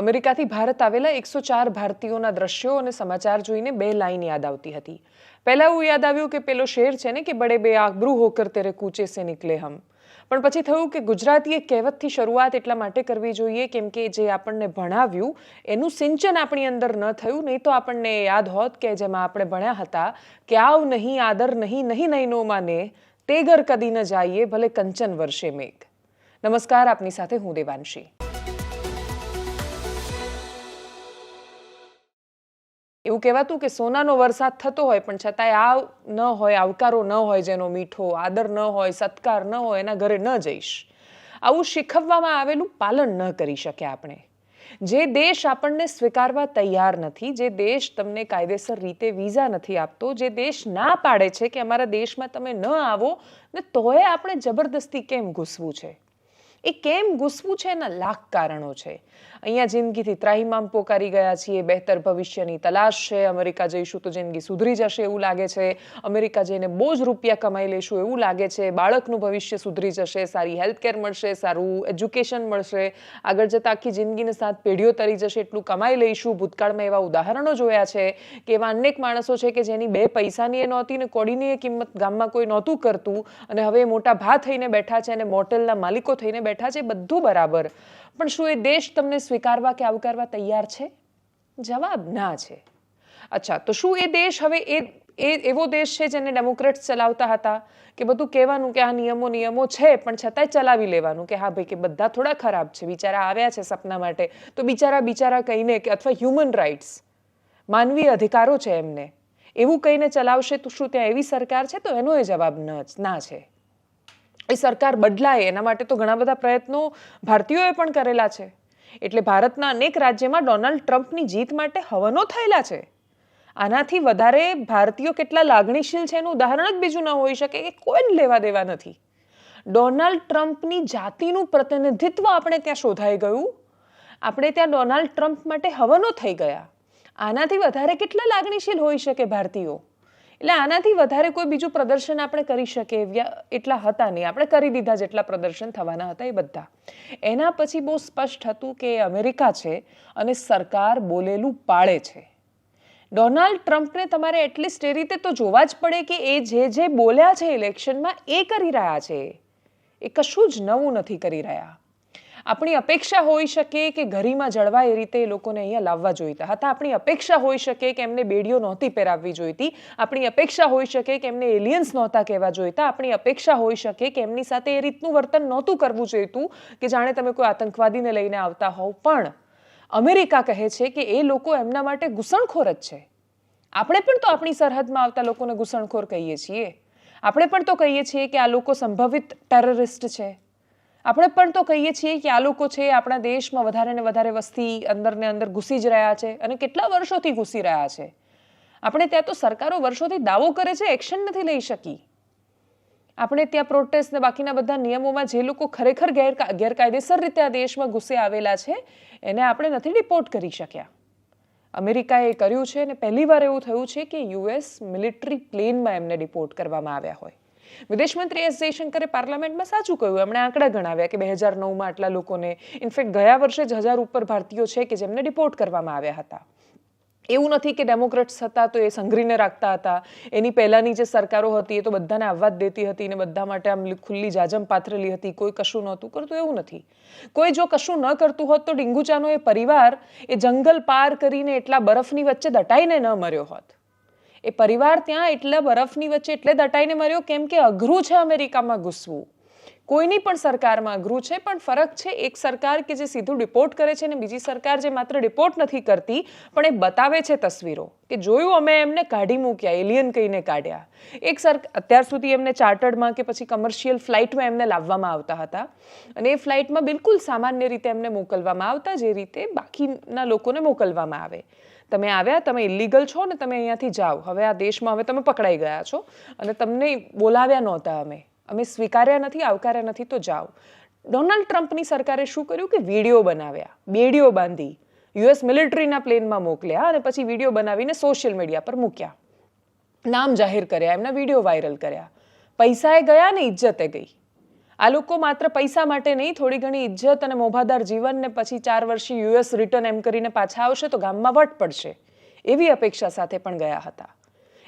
અમેરિકાથી ભારત આવેલા એકસો ચાર ભારતીયોના દ્રશ્યો અને સમાચાર જોઈને બે લાઈન યાદ આવતી હતી. પહેલા એવું યાદ આવ્યું કે પેલો શેર છે ને કે બડે બે આબરૂ હોકર તેરે કૂચે સે નીકળે હમ. પણ પછી થયું કે ગુજરાતીએ કહેવતથી શરૂઆત એટલા માટે કરવી જોઈએ કેમ કે જે આપણને ભણાવ્યું, એનું સિંચન આપણી અંદર ન થયું, નહીં તો આપણને યાદ હોત કે જેમાં આપણે ભણ્યા હતા કે આવ નહીં, આદર નહીં નહીં નહીનો માને તે ઘર કદી ન જાઈએ, ભલે કંચન વર્ષે મેઘ. નમસ્કાર, આપની સાથે હું દેવાંશી. એવું કહેવાતું કે સોનાનો વરસાદ થતો હોય, પણ છતાંય આવ ન હોય, આવકારો ન હોય જેનો મીઠો, આદર ન હોય, સત્કાર ન હોય, એના ઘરે ન જઈશ. આવું શીખવવામાં આવેલું પાલન ન કરી શકે આપણે. જે દેશ આપણને સ્વીકારવા તૈયાર નથી, જે દેશ તમને કાયદેસર રીતે વિઝા નથી આપતો, જે દેશ ના પાડે છે કે અમારા દેશમાં તમે ન આવો, ને તોય આપણે જબરદસ્તી કેમ ઘૂસવું છે? એ કેમ ઘૂસવું છે એના લાખ કારણો છે. અહીંયા જિંદગીથી ત્રાહિમામ પોકારી ગયા છીએ, બહેતર ભવિષ્યની તલાશ છે, અમેરિકા જઈશું તો જિંદગી સુધરી જશે એવું લાગે છે, અમેરિકા જઈને બહુ જ રૂપિયા કમાઈ લઈશું એવું લાગે છે, બાળકનું ભવિષ્ય સુધરી જશે, સારી હેલ્થ કેર મળશે, સારું એજ્યુકેશન મળશે, આગળ જતાં આખી જિંદગીને સાત પેઢીઓ તરી જશે, એટલું કમાઈ લઈશું. ભૂતકાળમાં એવા ઉદાહરણો જોયા છે કે એવા અનેક માણસો છે કે જેની બે પૈસાની એ નહોતી ને કોડીની એ કિંમત ગામમાં કોઈ નહોતું કરતું અને હવે મોટા ભા થઈને બેઠા છે અને મોટેલના માલિકો થઈને બેઠા છે બધું બરાબર. પણ શું એ દેશ તમને સ્વીકારવા કે આવકારવા તૈયાર છે? જવાબ ના છે. અચ્છા, તો શું એ દેશ હવે એ એ એવો દેશ છે જેને ડેમોક્રેટ્સ ચલાવતા હતા? કે બધું કહેવાનું કે આ નિયમો નિયમો છે, પણ છતાંય ચલાવી લેવાનું કે હા ભાઈ, કે બધા થોડા ખરાબ છે, બિચારા આવ્યા છે સપના માટે. તો બિચારા બિચારા કહીને કે અથવા હ્યુમન રાઇટ્સ માનવીય અધિકારો છે એમને. એવું કહીને ચલાવશે તો શું ત્યાં એવી સરકાર છે? તો એનો એ જવાબ ના છે. એ સરકાર બદલાય, એના માટે તો ઘણા બધા પ્રયત્નો ભારતીયોએ પણ કરેલા છે. એટલે ભારતના અનેક રાજ્યમાં ડોનાલ્ડ ટ્રમ્પની જીત માટે હવનો થયેલા છે. આનાથી વધારે ભારતીયો કેટલા લાગણીશીલ છે એનું ઉદાહરણ જ બીજું ન હોઈ શકે કે કોઈને લેવા દેવા નથી. ડોનાલ્ડ ટ્રમ્પની જાતિનું પ્રતિનિધિત્વ આપણે ત્યાં શોધાઈ ગયું. આપણે ત્યાં ડોનાલ્ડ ટ્રમ્પ માટે હવનો થઈ ગયા. આનાથી વધારે કેટલા લાગણીશીલ હોઈ શકે ભારતીયો? એટલે આનાથી વધારે કોઈ બીજું પ્રદર્શન આપણે કરી શકીએ એટલા હતા નહીં. આપણે કરી દીધા જેટલા પ્રદર્શન થવાના હતા એ બધા. એના પછી બહુ સ્પષ્ટ હતું કે અમેરિકા છે અને સરકાર બોલેલું પાળે છે. ડોનાલ્ડ ટ્રમ્પને તમારે એટલીસ્ટ એ રીતે તો જોવા જ પડે કે એ જે જે બોલ્યા છે ઇલેક્શનમાં એ કરી રહ્યા છે. એ કશું જ નવું નથી કરી રહ્યા. આપણી અપેક્ષા હોઈ શકે કે ઘરીમાં જળવાય એ રીતે એ લોકોને અહીંયા લાવવા જોઈતા હતા. આપણી અપેક્ષા હોઈ શકે કે એમને બેડીઓ નહોતી પહેરાવવી જોઈતી. આપણી અપેક્ષા હોઈ શકે કે એમને એલિયન્સ નહોતા કહેવા જોઈતા. આપણી અપેક્ષા હોઈ શકે કે એમની સાથે એ રીતનું વર્તન નહોતું કરવું જોઈતું કે જાણે તમે કોઈ આતંકવાદીને લઈને આવતા હોવ. પણ અમેરિકા કહે છે કે એ લોકો એમના માટે ઘૂસણખોર જ છે. આપણે પણ તો આપણી સરહદમાં આવતા લોકોને ઘૂસણખોર કહીએ છીએ. આપણે પણ તો કહીએ છીએ કે આ લોકો સંભવિત ટેરરિસ્ટ છે. આપણે પણ તો કહીએ છીએ કે આ લોકો છે આપણા દેશમાં વધારે ને વધારે વસ્તી અંદર ને અંદર ઘૂસી જ રહ્યા છે અને કેટલા વર્ષોથી ઘૂસી રહ્યા છે. આપણે ત્યાં તો સરકારો વર્ષોથી દાવો કરે છે, એક્શન નથી લઈ શકી. આપણે ત્યાં પ્રોટેસ્ટ ને બાકીના બધા નિયમોમાં જે લોકો ખરેખર ગેર ગેરકાયદેસર રીતે આ દેશમાં ઘૂસે આવેલા છે, એને આપણે નથી રિપોર્ટ કરી શક્યા. અમેરિકાએ કર્યું છે અને પહેલીવાર એવું થયું છે કે યુએસ મિલિટરી પ્લેનમાં એમને ડિપોર્ટ કરવામાં આવ્યા હોય. વિદેશ મંત્રી એસ જયશંકરે પાર્લામેન્ટમાં સાચું કહ્યું. એમણે આંકડા ગણાવ્યા કે બે હજાર નવમાં આટલા લોકોને, ઇનફેક્ટ ગયા વર્ષે જ હજાર ઉપર ભારતીયો છે કે જેમને ડિપોર્ટ કરવામાં આવ્યા હતા. એવું નથી કે ડેમોક્રેટ્સ હતા તો એ સંઘરીને રાખતા હતા. એની પહેલાની જે સરકારો હતી એ તો બધાને આવવા જ દેતી હતી ને બધા માટે આમ ખુલ્લી જાજમ પાથરેલી હતી. કોઈ કશું નહોતું કરતું, એવું નથી. કોઈ જો કશું ન કરતું હોત તો ડિંગુચાનો એ પરિવાર એ જંગલ પાર કરીને એટલા બરફની વચ્ચે દટાઈને ન મર્યો હોત. એ પરિવાર ત્યાં એટલા બરફની વચ્ચે એટલે દટાઈને મર્યો કેમ કે અઘરું છે અમેરિકામાં ઘૂસવું. કોઈની પણ સરકારમાં અઘરું છે, પણ ફરક છે એક સરકાર કે જે સીધું રિપોર્ટ કરે છે અને બીજી સરકાર જે માત્ર રિપોર્ટ નથી કરતી, પણ એ બતાવે છે તસવીરો કે જોયું અમે એમને કાઢી મૂક્યા, એલિયન કહીને કાઢ્યા. એક સર, અત્યાર સુધી એમને ચાર્ટર્ડમાં કે પછી કમર્શિયલ ફ્લાઇટમાં એમને લાવવામાં આવતા હતા અને એ ફ્લાઇટમાં બિલકુલ સામાન્ય રીતે એમને મોકલવામાં આવતા, જે રીતે બાકીના લોકોને મોકલવામાં આવે. તમે આવ્યા, તમે ઇલીગલ છો ને તમે અહીંયાથી જાઓ. હવે આ દેશમાં હવે તમે પકડાઈ ગયા છો અને તમને બોલાવ્યા નહોતા અમે. અમે સ્વીકાર્યા નથી, આવકાર્યા નથી, તો જાઓ. ડોનાલ્ડ ટ્રમ્પની સરકારે શું કર્યું કે વીડિયો બનાવ્યા, બેડીઓ બાંધી, યુએસ મિલિટરીના પ્લેનમાં મોકલ્યા અને પછી વીડિયો બનાવીને સોશિયલ મીડિયા પર મૂક્યા. નામ જાહેર કર્યા, એમના વીડિયો વાયરલ કર્યા. પૈસાએ ગયા ને ઇજ્જતે ગઈ. આ લોકો માત્ર પૈસા માટે નહીં, થોડી ઘણી ઇજ્જત અને મોભાદાર જીવન ને પછી ચાર વર્ષી યુએસ રિટર્ન એમ કરીને પાછા આવશે તો ગામમાં વટ પડશે. એવી અપેક્ષા સાથે પણ ગયા હતા.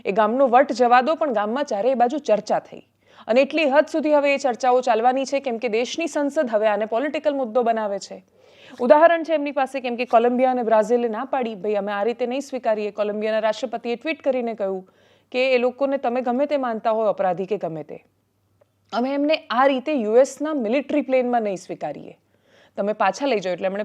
એ ગામનો વટ જવા દો પણ ગામમાં ચારેય બાજુ ચર્ચા થઈ. અને એટલી હદ સુધી હવે એ ચર્ચાઓ ચાલવાની છે, કેમ કે દેશની સંસદ હવે આને પોલિટિકલ મુદ્દો બનાવે છે. ઉદાહરણ છે એમની પાસે કેમ કે કોલંબિયા અને બ્રાઝિલે ના પાડી. ભાઈ, અમે આ રીતે નહીં સ્વીકારીએ. કોલંબિયાના રાષ્ટ્રપતિએ ટ્વીટ કરીને કહ્યું કે, એ લોકોને તમે ગમે તે માનતા હોય, અપરાધી કે ગમે તે. અમે એમને આ રીતે યુએસના મિલિટરી પ્લેનમાં નહીં સ્વીકારીએ. તમે પાછા લઈ જાઓ, એટલે એમણે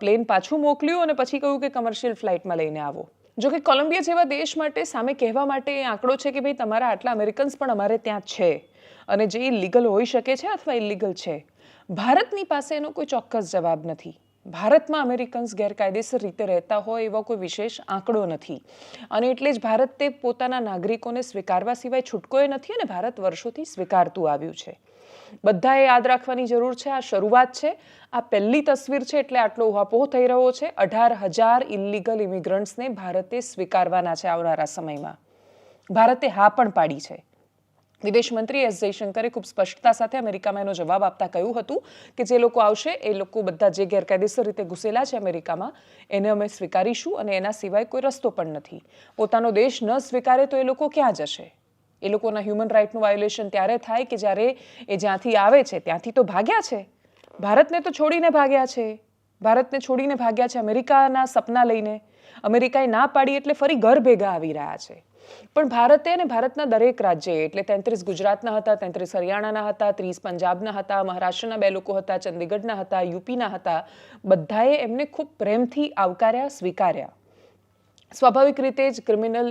પ્લેન પાછું મોકલ્યું અને પછી કહ્યું કે કમર્શિયલ ફ્લાઇટમાં લઈને આવો. જો કે કોલંબિયા જેવા દેશ માટે સામે કહેવા માટે એ આંકડો છે કે ભાઈ તમારા આટલા અમેરિકન્સ પણ અમારે ત્યાં છે. અને જે ઇલીગલ હોઈ શકે છે અથવા ઇલીગલ છે. ભારતની પાસે એનો કોઈ ચોક્કસ જવાબ નથી. ભારતમાં અમેરિકન્સ ગેરકાયદેસર રીતે રહેતા હોય એવો કોઈ વિશેષ આંકડો નથી. અને એટલે જ ભારત તે પોતાના નાગરિકોને સ્વીકારવા સિવાય છૂટકોય નથી અને ભારત વર્ષોથી સ્વીકારતું આવ્યું છે. બધાએ યાદ રાખવાની જરૂર છે, આ શરૂઆત છે. આ પહેલી તસવીર છે એટલે આટલો ઉહાપોહ થઈ રહ્યો છે. અઢાર હજાર ઇલિગલ ઇમિગ્રન્ટ્સને ભારતે સ્વીકારવાના છે આવનારા સમયમાં. ભારતે હા પણ પાડી છે. વિદેશ મંત્રી એસ જયશંકરે ખૂબ સ્પષ્ટતા સાથે અમેરિકામાં એનો જવાબ આપતા કહ્યું હતું કે જે લોકો આવશે, એ લોકો બધા જે ગેરકાયદેસર રીતે ઘૂસેલા છે અમેરિકામાં, એને અમે સ્વીકારીશું અને એના સિવાય કોઈ રસ્તો પણ નથી. પોતાનો દેશ ન સ્વીકારે તો એ લોકો ક્યાં જશે? એ લોકોના હ્યુમન રાઇટનું વાયોલેશન ત્યારે થાય કે જ્યારે એ જ્યાંથી આવે છે, ત્યાંથી તો ભાગ્યા છે. ભારતને તો છોડીને ભાગ્યા છે. ભારતને છોડીને ભાગ્યા છે અમેરિકાના સપના લઈને. અમેરિકાએ ના પાડી એટલે ફરી ઘર ભેગા આવી રહ્યા છે. પણ ભારતે અને ભારતના દરેક રાજ્યએ, એટલે તેત્રીસ ગુજરાતના હતા, તેત્રીસ હરિયાણાના હતા, ત્રીસ પંજાબના હતા, મહારાષ્ટ્રના બે લોકો હતા, ચંદીગઢના હતા, યુપીના હતા, બધાએ એમને ખૂબ પ્રેમથી આવકાર્યા, સ્વીકાર્યા. સ્વાભાવિક રીતે જ ક્રિમિનલ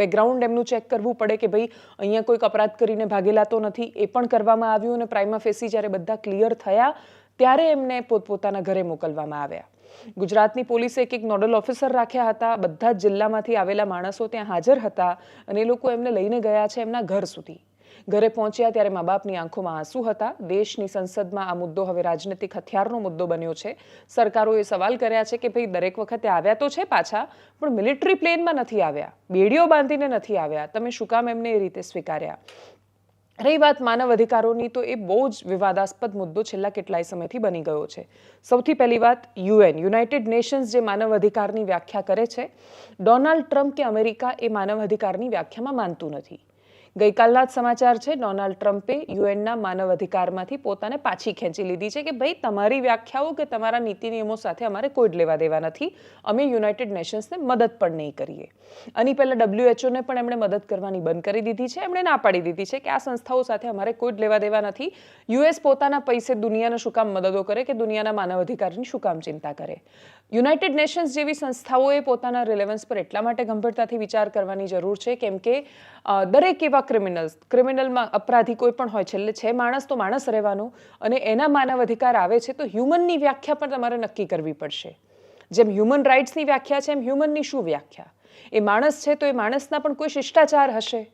બેકગ્રાઉન્ડ એમનું ચેક કરવું પડે કે ભાઈ અહીંયા કોઈક અપરાધ કરીને ભાગેલા તો નથી, એ પણ કરવામાં આવ્યું અને પ્રાઇમા ફેસી જ્યારે બધા ક્લિયર થયા, ત્યારે એમને પોતપોતાના ઘરે મોકલવામાં આવ્યા. ગુજરાતની પોલીસે એક એક નોડલ ઓફિસર રાખ્યા હતા. બધા જ જિલ્લામાંથી આવેલા માણસો ત્યાં હાજર હતા અને એ લોકો એમને લઈને ગયા છે એમના ઘર સુધી. ઘરે પહોંચ્યા ત્યારે મા બાપની આંખોમાં આંસુ હતા. દેશની સંસદમાં આ મુદ્દો હવે રાજનૈતિક હથિયારનો મુદ્દો બન્યો છે. સરકારોએ સવાલ કર્યા છે કે ભાઈ દરેક વખતે આવ્યા તો છે પાછા, પણ મિલિટરી પ્લેનમાં નથી આવ્યા. બેડીઓ બાંધીને નથી આવ્યા. તમે શું કામ એમને એ રીતે સ્વીકાર્યા? રહી વાત માનવ અધિકારોની તો એ બહુ જ વિવાદાસ્પદ મુદ્દો છેલ્લા કેટલાય સમયથી બની ગયો છે. સૌથી પહેલી વાત યુએન, યુનાઇટેડ નેશન્સ જે માનવ અધિકારની વ્યાખ્યા કરે છે, ડોનાલ્ડ ટ્રમ્પ કે અમેરિકા એ માનવ અધિકારની વ્યાખ્યામાં માનતું નથી. ગઈકાલના જ સમાચાર છે, ડોનાલ્ડ ટ્રમ્પે યુએનના માનવ અધિકારમાંથી પોતાને પાછી ખેંચી લીધી છે કે ભાઈ, તમારી વ્યાખ્યાઓ કે તમારા નીતિ નિયમો સાથે અમારે કોઈ જ લેવા દેવા નથી. અમે યુનાઇટેડ નેશન્સને મદદ પણ નહીં કરીએ. આની પહેલાં ડબ્લ્યુએચઓને પણ એમણે મદદ કરવાની બંધ કરી દીધી છે. એમણે ના પાડી દીધી છે કે આ સંસ્થાઓ સાથે અમારે કોઈ જ લેવા દેવા નથી. યુએસ પોતાના પૈસે દુનિયાને શું કામ મદદો કરે કે દુનિયાના માનવ અધિકારની શું કામ ચિંતા કરે? યુનાઇટેડ નેશન્સ જેવી સંસ્થાઓએ પોતાના રિલેવન્સ પર એટલા માટે ગંભીરતાથી વિચાર કરવાની જરૂર છે, કેમ કે દરેક એવા ક્રિમિનલ્સ ક્રિમિનલમાં અપરાધી કોઈ પણ હોય, છેલ્લે છે માણસ તો માણસ રહેવાનો અને એના માનવ અધિકાર આવે છે, તો હ્યુમનની વ્યાખ્યા પણ તમારે નક્કી કરવી પડશે. જેમ હ્યુમન રાઇટ્સની વ્યાખ્યા છે, એમ હ્યુમનની શું વ્યાખ્યા? એ માણસ છે તો એ માણસના પણ કોઈ શિષ્ટાચાર હશે?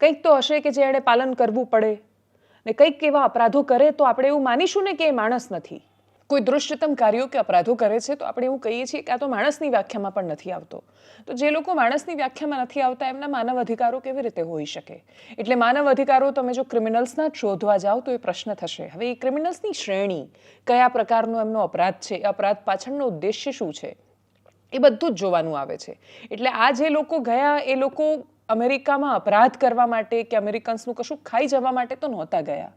કંઈક તો હશે કે જે એણે પાલન કરવું પડે. ને કંઈક એવા અપરાધો કરે તો આપણે એવું માનીશું ને કે એ માણસ નથી. કોઈ દૃષ્ટતમ કાર્યો કે અપરાધો કરે છે, તો આપણે એવું કહીએ છીએ કે આ તો માણસની વ્યાખ્યામાં પણ નથી આવતો. તો જે લોકો માણસની વ્યાખ્યામાં નથી આવતા, એમના માનવ અધિકારો કેવી રીતે હોઈ શકે? એટલે માનવ અધિકારો તમે જો ક્રિમિનલ્સના શોધવા જાઓ, તો એ પ્રશ્ન થશે. હવે એ ક્રિમિનલ્સની શ્રેણી, કયા પ્રકારનો એમનો અપરાધ છે, એ અપરાધ પાછળનો ઉદ્દેશ્ય શું છે? એ બધું જ જોવાનું આવે છે. એટલે આ જે લોકો ગયા, એ લોકો અમેરિકામાં અપરાધ કરવા માટે કે અમેરિકન્સનું કશું ખાઈ જવા માટે તો નહોતા ગયા.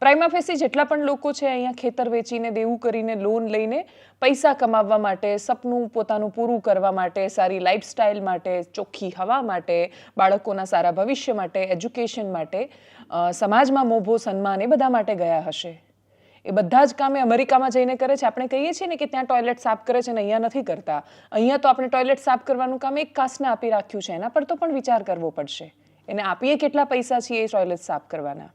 પ્રાઇમા ફેસી જેટલા પણ લોકો છે અહીંયા ખેતર વેચીને, દેવું કરીને લોન લઈને પૈસા કમાવવા માટે, સપનું પોતાનું પૂરું કરવા માટે, સારી લાઇફસ્ટાઇલ માટે, ચોખ્ખી હવા માટે, બાળકોના સારા ભવિષ્ય માટે એજ્યુકેશન માટે સમાજમાં મોભો, સન્માન એ બધા માટે ગયા હશે. એ બધા જ કામે અમેરિકામાં જઈને કરે છે. આપણે કહીએ છીએ ને કે ત્યાં ટોયલેટ સાફ કરે છે ને અહીંયા નથી કરતા. અહીંયા તો આપણે ટોયલેટ સાફ કરવાનું કામ એક કાસ્ટને આપી રાખ્યું છે. એના પર તો પણ વિચાર કરવો પડશે. એને આપીએ કેટલા પૈસા છીએ એ ટોયલેટ સાફ કરવાના.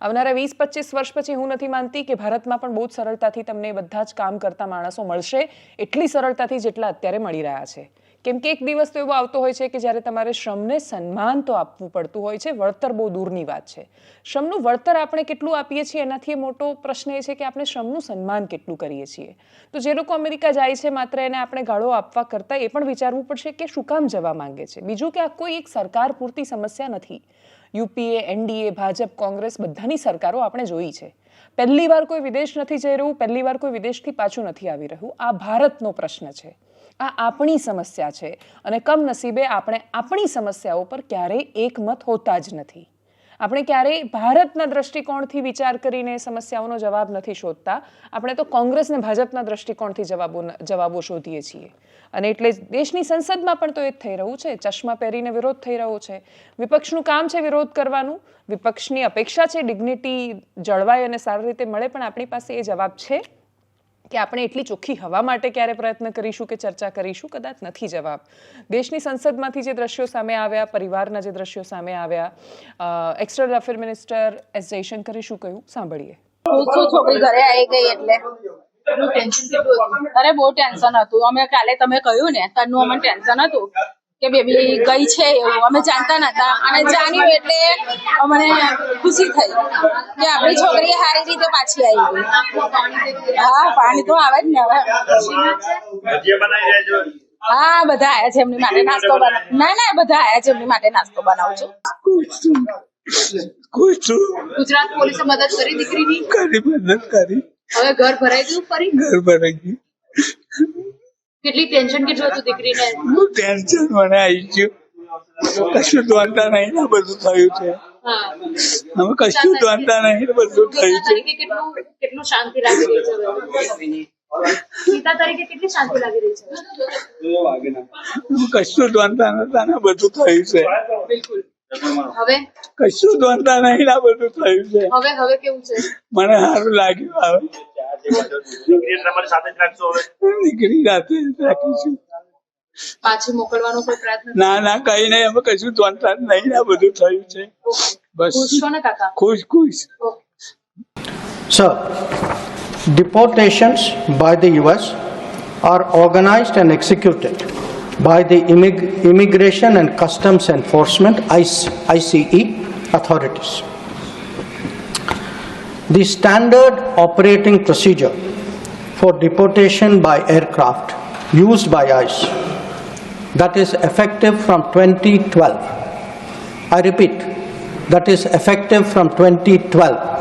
આવનારા વીસ, પચીસ વર્ષ પછી હું નથી માનતી કે ભારતમાં પણ બહુ જ સરળતાથી તમને બધા જ કામ કરતા માણસો મળશે. એટલી સરળતાથી જેટલા અત્યારે મળી રહ્યા છે. કેમ કે એક દિવસ તો એવો આવતો હોય છે કે જ્યારે તમારે શ્રમને સન્માન તો આપવું પડતું હોય છે, વળતર બહુ દૂરની વાત છે. શ્રમનું વળતર આપણે કેટલું આપીએ છીએ? એનાથી મોટો પ્રશ્ન એ છે કે આપણે શ્રમનું સન્માન કેટલું કરીએ છીએ? તો જે લોકો અમેરિકા જાય છે, માત્ર એને આપણે ગાળો આપવા કરતાં એ પણ વિચારવું પડશે કે શું કામ જવા માંગે છે? બીજું કે આ કોઈ એક સરકાર પૂરતી સમસ્યા નથી. યુપીએ, એનડીએ, ભાજપ, કોંગ્રેસ બધાની સરકારો આપણે જોઈ છે. પહેલી વાર કોઈ વિદેશ નથી જઈ રહ્યું પહેલી વાર કોઈ વિદેશથી પાછું નથી આવી રહ્યું. આ ભારતનો પ્રશ્ન છે. આ આપણી સમસ્યા છે અને કમનસીબે આપણે આપણી સમસ્યાઓ પર ક્યારેય એકમત હોતા જ નથી. આપણે ક્યારેય ભારતના દ્રષ્ટિકોણથી વિચાર કરીને સમસ્યાઓનો જવાબ નથી શોધતા. આપણે તો કોંગ્રેસ ને ભાજપના દ્રષ્ટિકોણથી જવાબો જવાબો શોધીએ છીએ. અને એટલે દેશની સંસદમાં પણ તો એ જ થઈ રહ્યું છે. ચશ્મા પહેરીને વિરોધ થઈ રહ્યો છે. વિપક્ષનું કામ છે વિરોધ કરવાનું. વિપક્ષની અપેક્ષા છે ડિગ્નિટી જળવાય અને સારી રીતે મળે પણ આપણી પાસે એ જવાબ છે કે આપણે એટલી ચોખ્ખી હવા માટે ક્યારે પ્રયત્ન કરીશું કે ચર્ચા કરીશું? કદાચ નથી જવાબ. દેશની સંસદમાંથી જે દ્રશ્યો સામે આવ્યા પરિવારના જે દ્રશ્યો સામે આવ્યા એક્સટર્નલ અફેર મિનિસ્ટર એસ જયશંકરે શું કહ્યું? સાંભળીએ. છોકરી ઘરે આવી ગઈ એટલે. અરે બહુ ટેન્શન હતું. અમે કાલે તમે કહ્યું ને તનું અમને ટેન્શન હતું. કે બેબી ગઈ છે એવું. અમે જાણતા નતા. અને જાણ્યું એટલે અમને ખુશી થઈ. કે આપણી છોકરી સારી રીતે પાછી આવી ગઈ. હા પાણી તો આવે જ ને હવે. હા બધા આયા છે એમની માટે નાસ્તો બનાવ ના ના બધા આયા છે એમની માટે નાસ્તો બનાવું છું. ખુશ છું. ગુજરાત પોલીસે મદદ કરી દીકરીની? કરી મદદ કરી. હવે ઘર ભરાઈ ગયું ફરી? ઘર ભરાઈ ગયું. કેટલી ટેન્શન કેટલું હતું દીકરીને? બહુ ટેન્શન મને આવી ગયું. કશું દોડતા નહીં ને બધું થયું છે. હા. અમે કશું દોડતા નહીં ને બધું થયું છે. કેટલું કેટલું શાંતિ લાગી રહી છે હવે? કશું દોડતા નતા ને બધું થયું છે. બિલકુલ. હવે? કશું દોડતા નહીં આ બધું થયું છે. હવે હવે કેવું છે? મને સારું લાગ્યું જ દીકરી રાતે રાખીશું. પાછી મોકલવાનો કોઈ પ્રયત્ન ના ના કઈ નહીં અમે કશું દોડતા નહીં ને આ બધું થયું છે. બસ. ખુશ છો ને કાકા? ખુશ ખુશ. Sir Sir, deportations by the US are organized and executed. By the Immig- Immigration and Customs Enforcement ICE ICE authorities. The standard operating procedure for deportation by aircraft used by ICE that is effective from 2012. I repeat, that is effective from 2012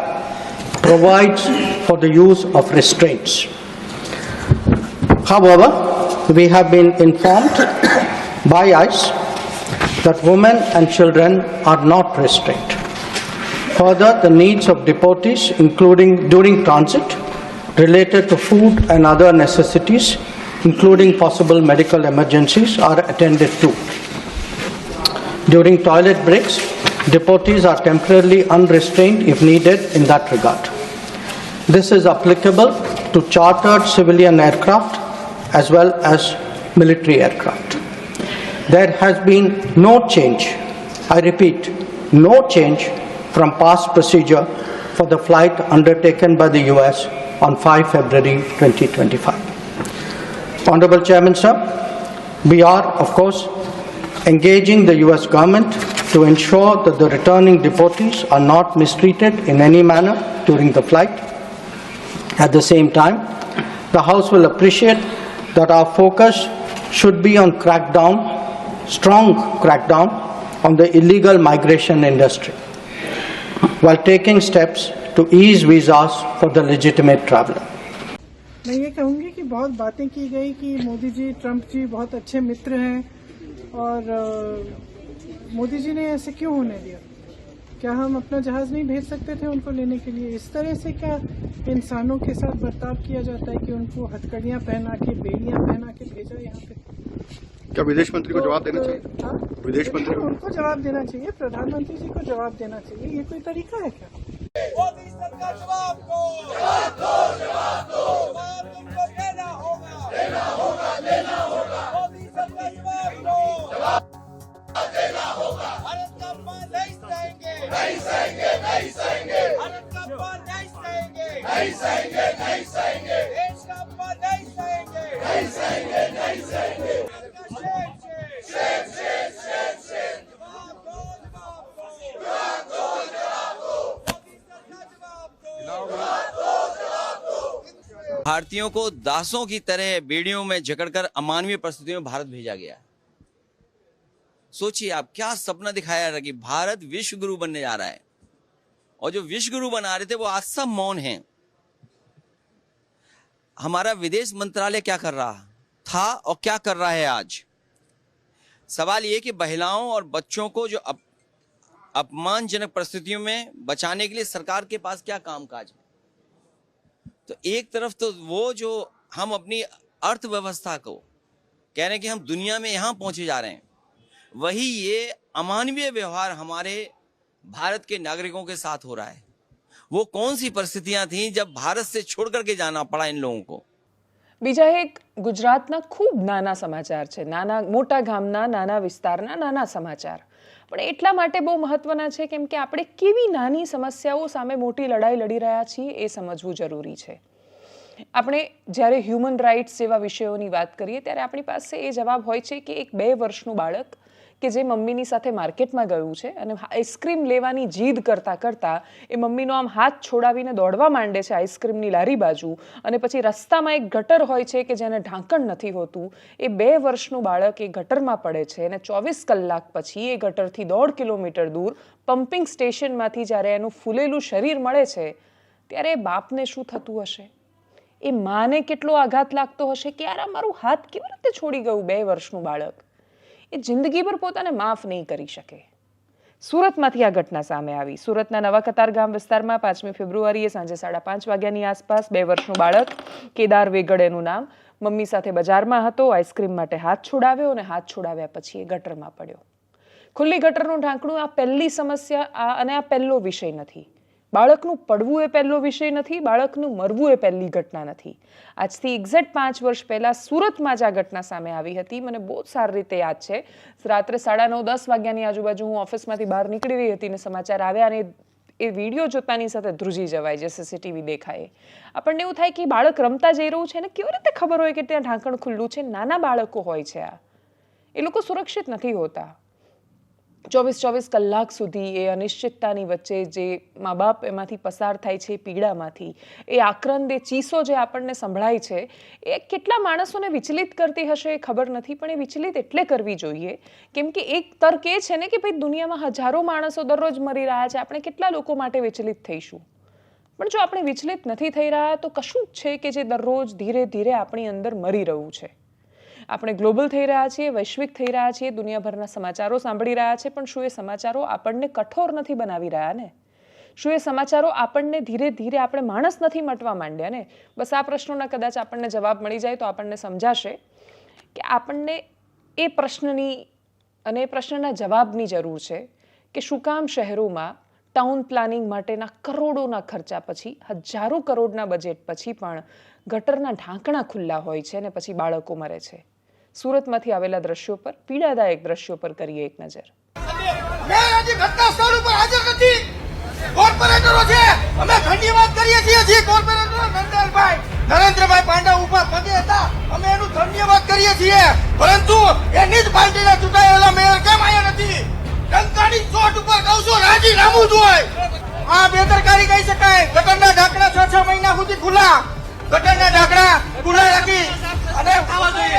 provides for the use of restraints. However, we have been informed by ICE that women and children are not restrained. Further, the needs of deportees, including during transit, related to food and other necessities, including possible medical emergencies, are attended to. During toilet breaks, deportees are temporarily unrestrained if needed in that regard. This is applicable to chartered civilian aircraft as well as military aircraft. There has been no change, I repeat, no change from past procedure for the flight undertaken by the US on 5 February 2025. Honorable Chairman, sir, we are, of course, engaging the US government to ensure that the returning deportees are not mistreated in any manner during the flight. At the same time, the House will appreciate that our focus should be on crackdown, strong crackdown on the illegal migration industry, while taking steps to ease visas for the legitimate traveler. मैं ये कहूंगी कि बहुत बातें की गई कि Modi ji Trump जी बहुत अच्छे मित्र हैं और अ, मोदी जी ने ऐसे क्यों होने दिया क्या हम अपना जहाज़ नहीं भेज सकते थे उनको लेने के लिए? इस तरह से क्या इंसानों के साथ बर्ताव किया जाता है कि उनको हथकड़ियाँ पहना के बेड़ियाँ पहना के भेजा यहाँ पे? क्या विदेश मंत्री को जवाब देना तो, चाहिए? हाँ? विदेश मंत्री को? उनको जवाब देना चाहिए प्रधानमंत्री जी को जवाब देना चाहिए। ये कोई तरीका है क्या? नहीं सहेंगे नहीं सहेंगे। भारत का अपमान नहीं सहेंगे। नहीं सहेंगे नहीं सहेंगे। देश का अपमान नहीं सहेंगे शेर शेर। शेर शेर जवाब दो जवाब दो। जवाब दो। भारतीयों को दासों की तरह बेड़ियों में जकड़कर अमानवीय परिस्थितियों में भारत भेजा गया। सोचिए आप क्या सपना दिखाया जा रहा कि भारत विश्व गुरु बनने जा रहा है? और जो विश्व गुरु बना रहे थे वो आज सब मौन हैं। हमारा विदेश मंत्रालय क्या कर रहा था और क्या कर रहा है आज? सवाल ये कि महिलाओं और बच्चों को जो अप, अपमानजनक परिस्थितियों में बचाने के लिए सरकार के पास क्या कामकाज है? तो एक तरफ़ तो वो जो हम अपनी अर्थव्यवस्था को कह रहे हैं कि हम दुनिया में यहाँ पहुँचे जा रहे हैं। वही ये अमानवीय व्यवहार हमारे भारत के नागरिकों के साथ हो रहा है वो कौन सी परिस्थितियां थी जब भारत से छोड़ करके जाना पड़ा इन लोगों को બીજા એક ગુજરાતના ખૂબ નાના સમાચાર છે નાના મોટા ગામના નાના વિસ્તારના નાના સમાચાર પણ એટલા માટે બહુ મહત્વના છે કેમ કે આપણે કેવી નાની સમસ્યાઓ સામે મોટી લડાઈ લડી રહ્યા છીએ એ સમજવું જરૂરી છે આપણે જ્યારે હ્યુમન રાઇટ્સ જેવા વિષયોની વાત કરીએ ત્યારે આપણી પાસે એ જવાબ હોય છે કે એક બે વર્ષનું બાળક કે જે મમ્મીની સાથે માર્કેટમાં ગયું છે અને આઈસ્ક્રીમ લેવાની જીદ કરતાં કરતાં એ મમ્મીનો આમ હાથ છોડાવીને દોડવા માંડે છે આઈસ્ક્રીમની લારી બાજુ. અને પછી રસ્તામાં એક ગટર હોય છે કે જેને ઢાંકણ નથી હોતું. એ બે વર્ષનું બાળક એ ગટરમાં પડે છે અને ચોવીસ કલાક પછી એ ગટરથી દોઢ કિલોમીટર દૂર પમ્પિંગ સ્ટેશનમાંથી જ્યારે એનું ફૂલેલું શરીર મળે છે, ત્યારે એ બાપને શું થતું હશે? એ માને કેટલો આઘાત લાગતો હશે? કે યાર મારું હાથ કેવી રીતે છોડી ગયું બે વર્ષનું બાળક? એ જિંદગીભર પોતાને માફ નહીં કરી શકે. સુરતમાંથી આ ઘટના સામે આવી. સુરતના નવા કતાર ગામ વિસ્તારમાં પાંચમી ફેબ્રુઆરીએ સાંજે સાડા પાંચ વાગ્યાની આસપાસ બે વર્ષનું બાળક, કેદાર વેગડ એનું નામ, મમ્મી સાથે બજારમાં હતો, આઈસ્ક્રીમ માટે હાથ છોડાવ્યો અને હાથ છોડાવ્યા પછી એ ગટરમાં પડ્યો. ખુલ્લી ગટરનું ઢાંકણું આ પહેલી સમસ્યા, આ અને આ પહેલો વિષય નથી. બાળકનું પડવું એ પહેલો વિષય નથી, બાળકનું મરવું એ પહેલી ઘટના નથી. આજથી એક્ઝેક્ટ પાંચ વર્ષ પહેલાં સુરતમાં જ આ ઘટના સામે આવી હતી. મને બહુ જ સારી રીતે યાદ છે. રાત્રે સાડા નવ, દસ વાગ્યાની આજુબાજુ હું ઓફિસમાંથી બહાર નીકળી રહી હતી ને સમાચાર આવ્યા અને એ વીડિયો જોતાની સાથે ધ્રુજી જવાય જે સીસીટીવી દેખાય. આપણને એવું થાય કે બાળક રમતા જઈ રહ્યું છે ને કેવી રીતે ખબર હોય કે ત્યાં ઢાંકણ ખુલ્લું છે? નાના બાળકો હોય છે આ. એ લોકો સુરક્ષિત નથી હોતા. ચોવીસ ચોવીસ કલાક સુધી એ અનિશ્ચિતતાની વચ્ચે જે મા બાપ એમાંથી પસાર થાય છે પીડામાંથી, એ આક્રંદ, એ ચીસો જે આપણને સંભળાય છે, એ કેટલા માણસોને વિચલિત કરતી હશે એ ખબર નથી, પણ એ વિચલિત એટલે કરવી જોઈએ. કેમ કે એક તર્ક એ છે ને કે ભાઈ દુનિયામાં હજારો માણસો દરરોજ મરી રહ્યા છે, આપણે કેટલા લોકો માટે વિચલિત થઈશું? પણ જો આપણે વિચલિત નથી થઈ રહ્યા, તો કશું જ છે કે જે દરરોજ ધીરે ધીરે આપણી અંદર મરી રહ્યું છે? આપણે ગ્લોબલ થઈ રહ્યા છીએ, વૈશ્વિક થઈ રહ્યા છીએ, દુનિયાભરના સમાચારો સાંભળી રહ્યા છે, પણ શું એ સમાચારો આપણને કઠોર નથી બનાવી રહ્યા ને? શું એ સમાચારો આપણને ધીરે ધીરે આપણે માણસ નથી મટવા માંડ્યા ને? બસ આ પ્રશ્નોના કદાચ આપણને જવાબ મળી જાય તો આપણને સમજાશે કે આપણને એ પ્રશ્નની અને એ પ્રશ્નના જવાબની જરૂર છે કે શું કામ શહેરોમાં ટાઉન પ્લાનિંગ માટેના કરોડોના ખર્ચા પછી, હજારો કરોડના બજેટ પછી પણ ગટરના ઢાંકણા ખુલ્લા હોય છે અને પછી બાળકો મરે છે? સુરતમાંથી આવેલા દ્રશ્યો પર, પીડાદાયક દ્રશ્યો પર કરીએ એક નજર. એનું ધન્યવાદ કરીએ છીએ પરંતુ એની જ પાર્ટીના ચૂંટાયેલા મેયર નથી? ચોટ ઉપર કહું છું, રાજીનામું જોઈએ આ બેદરકારી કહી શકાય. ગટરના ઢાંકણા છ છ મહિના સુધી ખુલ્લા. ગટરના ઢાંકણા ખુલ્લા રાખી અને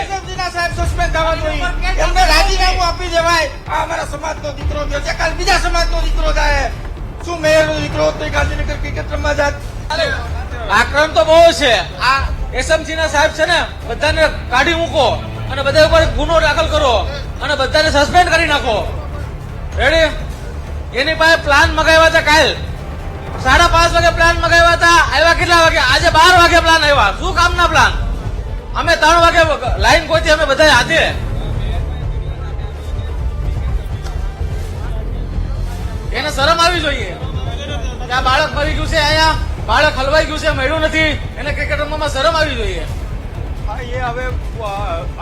એસએમસીના સાહેબ સસ્પેન્ડ થવા જોઈએ. એમને રાજીનામું આપી દેવાય. આ અમારા સમાજનો દીકરો થયો છે. કાલ બીજા સમાજનો દીકરો થાય. શું મેયરનો દીકરો તો ગાંધીનગર ક્રિકેટ રમવા જાત? આક્રમ તો બહુ છે. આ એસએમસીના સાહેબ છે ને, બધાને કાઢી મૂકો અને બધા ઉપર ગુનો દાખલ કરો અને બધાને સસ્પેન્ડ કરી નાખો. રેડી એની પાસે પ્લાન મગાવ્યા હતા કાલ. સાડા પાંચ વાગે પ્લાન મગાવ્યા હતા. આવ્યા કેટલા વાગે? આજે બાર વાગે પ્લાન આવ્યા. શું કામના પ્લાન અમે ત્રણ વાગે લાઈન ગોતી અમે બધા હાથે એને શરમ આવી જોઈએ આ બાળક મરી ગયું છે અહીંયા. બાળક હલવાઈ ગયું છે, મળ્યું નથી. એને ક્રિકેટ રમવામાં શરમ આવી જોઈએ. હા, એ હવે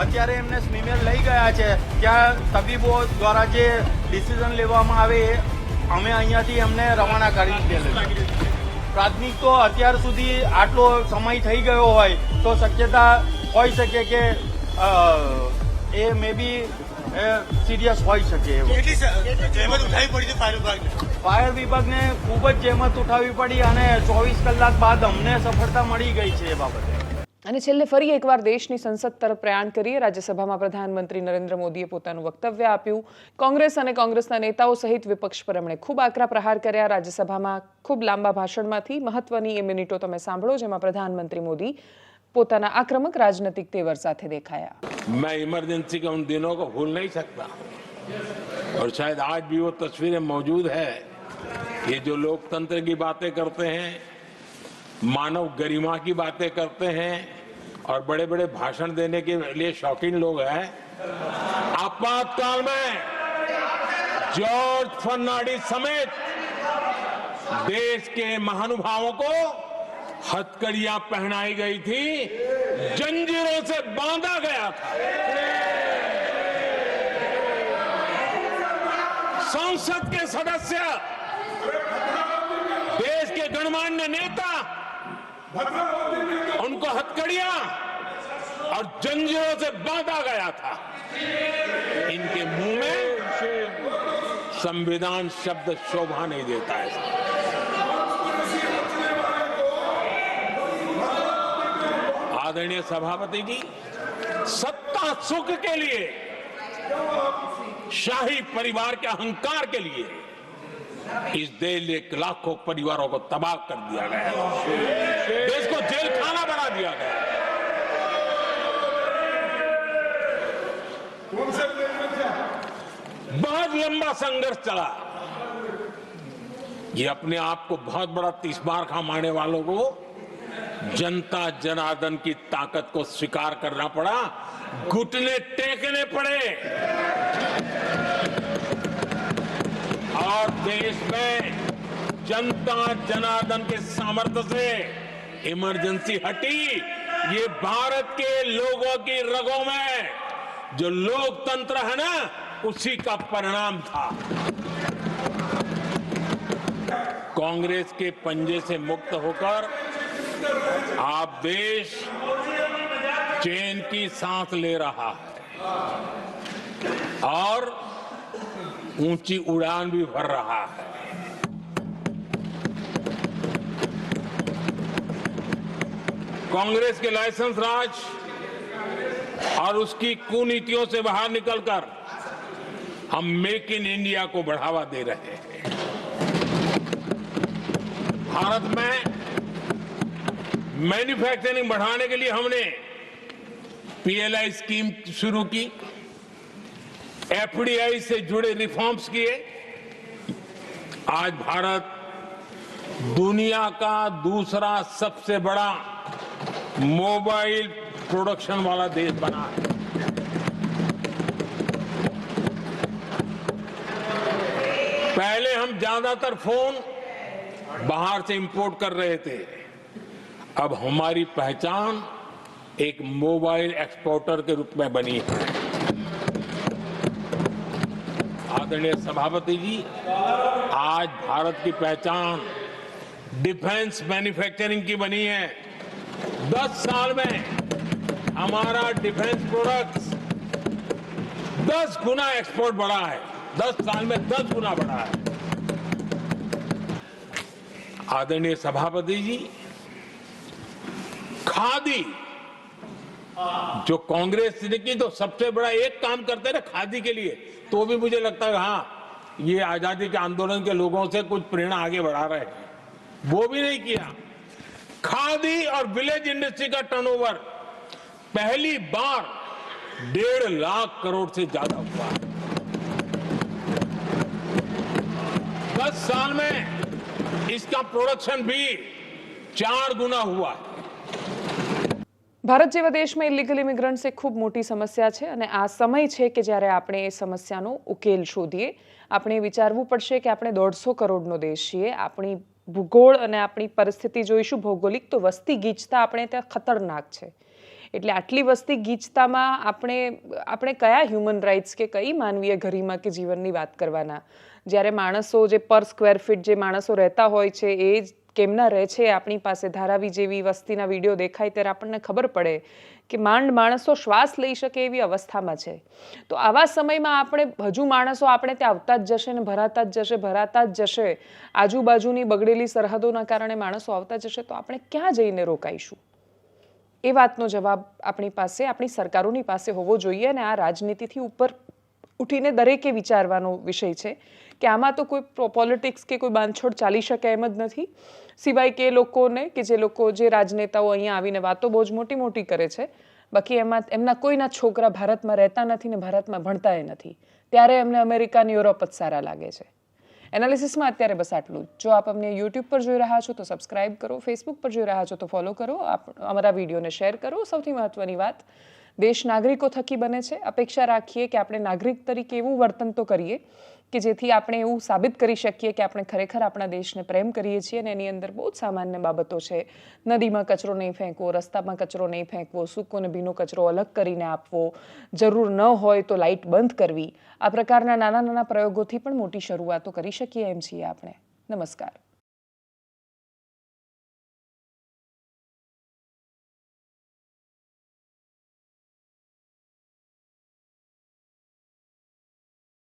અત્યારે એમને સ્વિમર લઈ ગયા છે. ત્યાં તબીબો દ્વારા જે ડિસિઝન લેવામાં આવે અમે અહીંયાથી એમને રવાના કરી દેલા પ્રાથમિક તો અત્યાર સુધી આટલો સમય થઈ ગયો હોય તો શક્યતા હોઈ શકે કે એ મે બી સિરિયસ હોઈ શકે ફાયર વિભાગને? ખૂબ જ જહેમત ઉઠાવવી પડી અને ચોવીસ કલાક બાદ અમને સફળતા મળી ગઈ છે એ બાબતે. અને છેલ્લે ફરી એકવાર દેશની સંસદ તરફ પ્રયાણ કરીએ રાજ્યસભામાં પ્રધાનમંત્રી નરેન્દ્ર મોદીએ પોતાનું વક્તવ્ય આપ્યું કોંગ્રેસ અને કોંગ્રેસના નેતાઓ સહિત વિપક્ષ પર એમણે ખૂબ આકરા પ્રહાર કર્યા રાજ્યસભામાં ખૂબ લાંબા ભાષણમાંથી મહત્વની એ મિનિટો તમે સાંભળો જેમાં પ્રધાનમંત્રી મોદી પોતાના આક્રમક રાજનૈતિક તેવર સાથે દેખાયા मैं इमरजेंसी के उन दिनों को भूल नहीं सकता और शायद आज भी वो तस्वीरें मौजूद है ये जो लोकतंत्र की बातें करते हैं मानव गरिमा की बातें करते हैं और बड़े बड़े भाषण देने के लिए शौकीन लोग हैं। आपातकाल में जॉर्ज फर्नांडिस समेत देश के महानुभावों को हथकड़ियाँ पहनाई गई थी, जंजीरों से बांधा गया था। संसद के सदस्य, देश के गणमान्य नेता उनको हथकड़ियाँ और जंजीरों से बांधा गया था। इनके मुँह में संविधान शब्द शोभा नहीं देता है। आदरणीय सभापति जी, सत्ता सुख के लिए, शाही परिवार के अहंकार के लिए इस देश के लाखों परिवारों को तबाह कर दिया गया देश को जेल खाना बना दिया गया बहुत लंबा संघर्ष चला। ये अपने आप को बहुत बड़ा तीसबार खा मारने वालों को जनता जनार्दन की ताकत को स्वीकार करना पड़ा। घुटने टेकने पड़े। और देश में जनता जनार्दन के सामर्थ्य से इमरजेंसी हटी। ये भारत के लोगों की रगों में जो लोकतंत्र है ना, उसी का परिणाम था। कांग्रेस के पंजे से मुक्त होकर आप देश चैन की सांस ले रहा है। और ऊँची उड़ान भी भर रहा है। कांग्रेस के लाइसेंस राज और उसकी कुनीतियों से बाहर निकलकर हम मेक इन इंडिया को बढ़ावा दे रहे हैं। भारत में मैन्युफैक्चरिंग बढ़ाने के लिए हमने पीएलआई स्कीम शुरू की। एफडीआई से जुड़े रिफॉर्म्स किए। आज भारत दुनिया का दूसरा सबसे बड़ा मोबाइल प्रोडक्शन वाला देश बना है। पहले हम ज़्यादातर फ़ोन बाहर से इंपोर्ट कर रहे थे। अब हमारी पहचान एक मोबाइल एक्सपोर्टर के रूप में बनी है। आदरणीय सभापति जी, आज भारत की पहचान डिफेंस मैन्युफैक्चरिंग की बनी है। दस साल में हमारा डिफेंस प्रोडक्ट्स दस गुना एक्सपोर्ट बढ़ा है। दस साल में दस गुना बढ़ा है। आदरणीय सभापति जी, खादी जो कांग्रेस ने की तो सबसे बड़ा एक काम करते ना, खादी के लिए। तो भी मुझे लगता है हाँ ये आज़ादी के आंदोलन के लोगों से कुछ प्रेरणा आगे बढ़ा रहे हैं। वो भी नहीं किया। खादी और विलेज इंडस्ट्री का टर्नओवर पहली बार डेढ़ लाख करोड़ से ज़्यादा हुआ। है दस साल में इसका प्रोडक्शन भी चार गुना हुआ है। ભારત જેવા દેશમાં ઇલીગલ ઇમિગ્રન્ટ્સ એ ખૂબ મોટી સમસ્યા છે અને આ સમય છે કે જ્યારે આપણે એ સમસ્યાનો ઉકેલ શોધીએ, આપણે વિચારવું પડશે કે આપણે દોઢસો કરોડનો દેશ છીએ, આપણી ભૂગોળ અને આપણી પરિસ્થિતિ જોઈશું, ભૌગોલિક તો વસ્તી ગીચતા આપણે ત્યાં ખતરનાક છે. એટલે આટલી વસ્તી ગીચતામાં આપણે આપણે કયા હ્યુમન રાઇટ્સ કે કઈ માનવીય ગરિમા કે જીવનની વાત કરવાના? જ્યારે માણસો જે પર સ્ક્વેર ફીટ જે માણસો રહેતા હોય છે, એ જ કેમના રહે છે, આપણી પાસે ધારાવી જેવી વસ્તીના વીડિયો દેખાય ત્યારે આપણને ખબર પડે કે માંડ માણસો શ્વાસ લઈ શકે એવી અવસ્થામાં છે. તો આવા સમયમાં આપણે હજુ માણસો આપણે ત્યાં આવતા જ જશે ને ભરાતા જ જશે, ભરાતા જ જશે, આજુબાજુની બગડેલી સરહદોના કારણે માણસો આવતા જશે, તો આપણે ક્યાં જઈને રોકાઈશું? એ વાતનો જવાબ આપણી પાસે, આપણી સરકારોની પાસે હોવો જોઈએ અને આ રાજનીતિથી ઉપર ઉઠીને દરેકે વિચારવાનો વિષય છે કે આમાં તો કોઈ પોલિટિક્સ કે કોઈ બાંધછોડ ચાલી શકે એમ જ નથી. સિવાય કે લોકોને કે જે લોકો, જે રાજનેતાઓ અહીંયા આવીને વાતો બહુ જ મોટી મોટી કરે છે. બાકી એમાં એમના કોઈના છોકરા ભારતમાં રહેતા નથી ને ભારતમાં ભણતાય નથી. ત્યારે એમને અમેરિકા અને યુરોપ જ સારા લાગે છે. એનાલિસિસમાં અત્યારે બસ આટલું જો આપ અમને યુટ્યુબ પર જોઈ રહ્યા છો તો સબસ્ક્રાઇબ કરો, ફેસબુક પર જોઈ રહ્યા છો તો ફોલો કરો, આપ અમારા વિડીયોને શેર કરો. સૌથી મહત્વની વાત દેશ નાગરિકો થકી બને છે. અપેક્ષા રાખીએ કે આપણે નાગરિક તરીકે એવું વર્તન તો કરીએ કે જેથી આપણે એવું સાબિત કરી શકીએ કે આપણે ખરેખર આપણા દેશને પ્રેમ કરીએ છીએ અને એની અંદર બહુ જ સામાન્ય બાબતો છે. નદીમાં કચરો નહીં ફેંકવો, રસ્તામાં કચરો નહીં ફેંકવો, સૂકો અને ભીનો કચરો અલગ કરીને આપવો, જરૂર ન હોય તો લાઇટ બંધ કરવી. આ પ્રકારના નાના નાના પ્રયોગોથી પણ મોટી શરૂઆતો કરી શકીએ એમ છીએ આપણે. નમસ્કાર.